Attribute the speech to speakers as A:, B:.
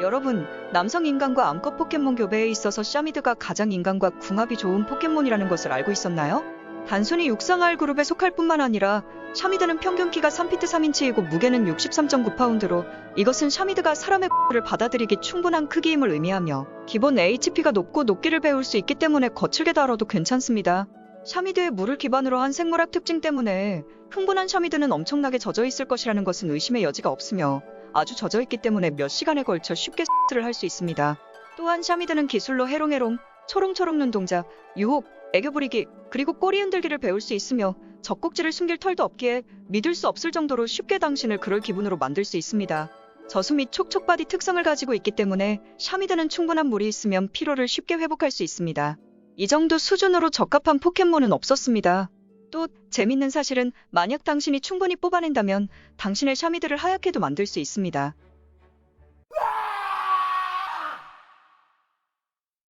A: 여러분, 남성 인간과 암컷 포켓몬 교배에 있어서 샤미드가 가장 인간과 궁합이 좋은 포켓몬이라는 것을 알고 있었나요? 단순히 육상알 그룹에 속할 뿐만 아니라 샤미드는 평균 키가 3피트 3인치이고 무게는 63.9파운드로 이것은 샤미드가 사람의 를 받아들이기 충분한 크기임을 의미하며 기본 HP가 높고 높기를 배울 수 있기 때문에 거칠게 다뤄도 괜찮습니다. 샤미드의 물을 기반으로 한 생물학 특징 때문에 흥분한 샤미드는 엄청나게 젖어 있을 것이라는 것은 의심의 여지가 없으며 아주 젖어 있기 때문에 몇 시간에 걸쳐 쉽게 X를 할 수 있습니다. 또한 샤미드는 기술로 해롱해롱, 초롱초롱 눈동자, 유혹, 애교 부리기, 그리고 꼬리 흔들기를 배울 수 있으며 젖꼭지를 숨길 털도 없기에 믿을 수 없을 정도로 쉽게 당신을 그럴 기분으로 만들 수 있습니다. 저수 및 촉촉바디 특성을 가지고 있기 때문에 샤미드는 충분한 물이 있으면 피로를 쉽게 회복할 수 있습니다. 이 정도 수준으로 적합한 포켓몬은 없었습니다. 또 재밌는 사실은 만약 당신이 충분히 뽑아낸다면 당신의 샤미드를 하얗게도 만들 수 있습니다.